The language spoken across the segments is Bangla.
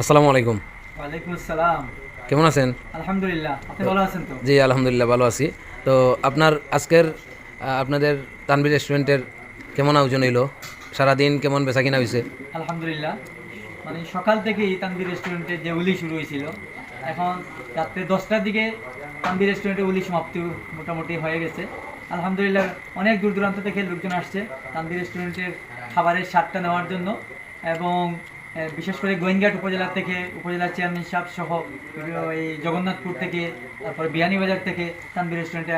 আসসালামু আলাইকুম। ওয়ালাইকুম আসসালাম। কেমন আছেন? আলহামদুলিল্লাহ আপনি ভালো আছেন তো? জি আলহামদুলিল্লাহ ভালো আছি। তো আপনার আজকের আপনাদের তানবির রেস্টুরেন্টের কেমন আয়োজন হইল? সারাদিন কেমন বেচা কিনা হয়েছে আলহামদুলিল্লাহ। মানে সকাল থেকেই তানবির রেস্টুরেন্টে যে উলি শুরু হয়েছিল এখন রাত্রে দশটার দিকে তানবির রেস্টুরেন্টে উলি সমাপ্তি মোটামুটি হয়ে গেছে। আলহামদুলিল্লাহ অনেক দূর দূরান্ত থেকে লোকজন আসছে তানবির রেস্টুরেন্টের খাবারের স্বাদটা নেওয়ার জন্য এবং বিশেষ করে গোয়েঙ্গাট উপজেলা থেকে উপজেলার চেয়ারম্যান সাহেব সহ এই জগন্নাথপুর থেকে তারপরে বিয়ানীবাজার থেকে তানবির রেস্টুরেন্টে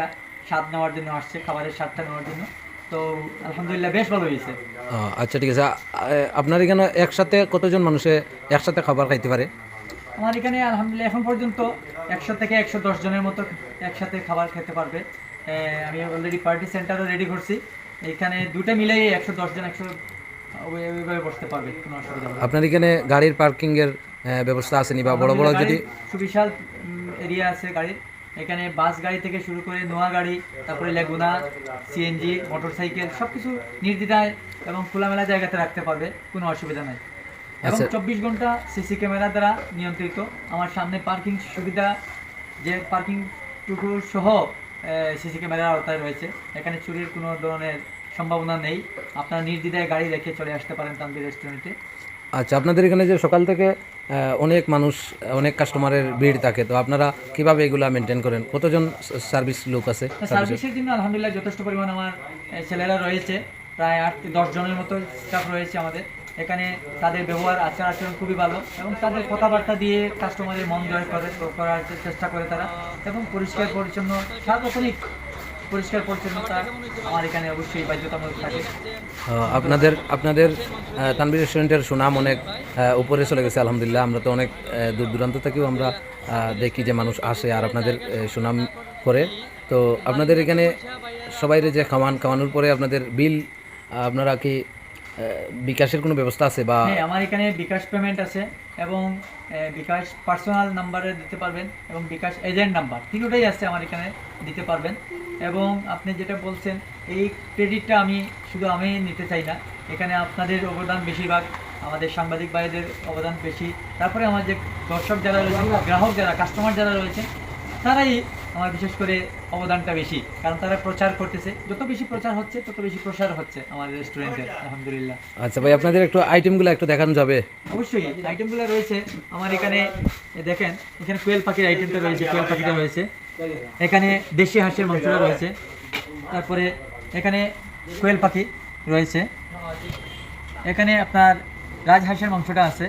স্বাদ নেওয়ার জন্য আসছে খাবারের স্বাদটা নেওয়ার জন্য। তো আলহামদুলিল্লাহ বেশ ভালো হয়েছে। আচ্ছা ঠিক আছে। আপনার এখানে একসাথে কতজন মানুষে একসাথে খাবার খাইতে পারে? আমার এখানে আলহামদুলিল্লাহ এখন পর্যন্ত একশো থেকে একশো দশ জনের মতো একসাথে খাবার খেতে পারবে। আমি অলরেডি পার্টি সেন্টারও রেডি করছি। এখানে দুটো মিলেই একশো দশ জন একশো বসতে পারবে কোনো অসুবিধা হবে না। আপনার এখানে গাড়ির পার্কিংয়ের ব্যবস্থা আসেনি বা বড় বড় যদি? গাড়ির সুবিশাল এরিয়া আছে গাড়ির। এখানে বাস গাড়ি থেকে শুরু করে নোয়া গাড়ি তারপরে লেগুনা সিএনজি মোটরসাইকেল সব কিছু নির্দ্বিধায় এবং খোলামেলা জায়গাতে রাখতে পারবে কোনো অসুবিধা নাই। এবং আচ্ছা। চব্বিশ ঘণ্টা সিসি ক্যামেরা দ্বারা নিয়ন্ত্রিত। আমার সামনে পার্কিং সুবিধা যে পার্কিং টুকু সহ সিসি ক্যামেরার আওতায় রয়েছে। এখানে চুরির কোনো ধরনের সম্ভাবনা নেই। আপনারা নির্দ্বিধায় গাড়ি রেখে চলে আসতে পারেন তানবির রেস্টুরেন্টে। আচ্ছা আপনাদের এখানে যে সকাল থেকে অনেক মানুষ অনেক কাস্টমারের ভিড় থাকে তো আপনারা কীভাবে এগুলা মেনটেন করেন? কতজন সার্ভিস লোক আছে সার্ভিসের জন্য আলহামদুলিল্লাহ যথেষ্ট পরিমাণ আমার ছেলেরা রয়েছে। প্রায় আট দশ জনের মতো স্টাফ রয়েছে আমাদের। এখানে তাদের ব্যবহার আচার আচরণ খুবই ভালো এবং তাদের কথাবার্তা দিয়ে কাস্টমারের মন জয় করে করার চেষ্টা করে তারা এবং পরিষ্কার পরিচ্ছন্ন সার্বক্ষণিক পরিষ্কার পরিচ্ছন্নতা আমার এখানে অবশ্যই বাধ্যতামূলক থাকে। আপনাদের আপনাদের তানবির রেস্টুরেন্টের সুনাম অনেক উপরে চলে গেছে, আলহামদুলিল্লাহ। আমরা তো অনেক দূর দূরান্ত থেকেও আমরা দেখি যে মানুষ আসে আর আপনাদের সুনাম করে। তো আপনাদের এখানে সবাইরে যে খাওয়ান, খাওয়ানোর পরে আপনাদের বিল আপনারা কি বিকাশের কোনো ব্যবস্থা আছে বা হ্যাঁ আমার এখানে বিকাশ পেমেন্ট আছে এবং বিকাশ পার্সোনাল নাম্বারে দিতে পারবেন এবং বিকাশ এজেন্ট নাম্বার তিনটাই আছে আমার এখানে দিতে পারবেন। এবং আপনি যেটা বলছেন, এই ক্রেডিটটা আমি শুধু আমি নিতে চাই না, এখানে আপনাদের অবদান বেশিরভাগ, আমাদের সাংবাদিক ভাইদের অবদান বেশি। তারপরে আমার যে দর্শক যারা রয়েছে, গ্রাহক যারা কাস্টমার যারা রয়েছেন তারাই আমার বিশেষ করে অবদানটা বেশি কারণ তারা প্রচার করতেছে। যত বেশি প্রচার হচ্ছে তত বেশি প্রসার হচ্ছে আমাদের রেস্টুরেন্টের আলহামদুলিল্লাহ। আচ্ছা ভাই আপনাদের একটু আইটেমগুলো একটু দেখানো যাবে? অবশ্যই আইটেমগুলো রয়েছে। আমার এখানে দেখেন এখানে কোয়েল পাখির আইটেমটা রয়েছে কোয়েল পাখিটা রয়েছে। এখানে দেশি হাঁসের মাংসটা রয়েছে। তারপরে এখানে কোয়েল পাখি রয়েছে। এখানে আপনার রাজহাঁসের মাংসটা আছে।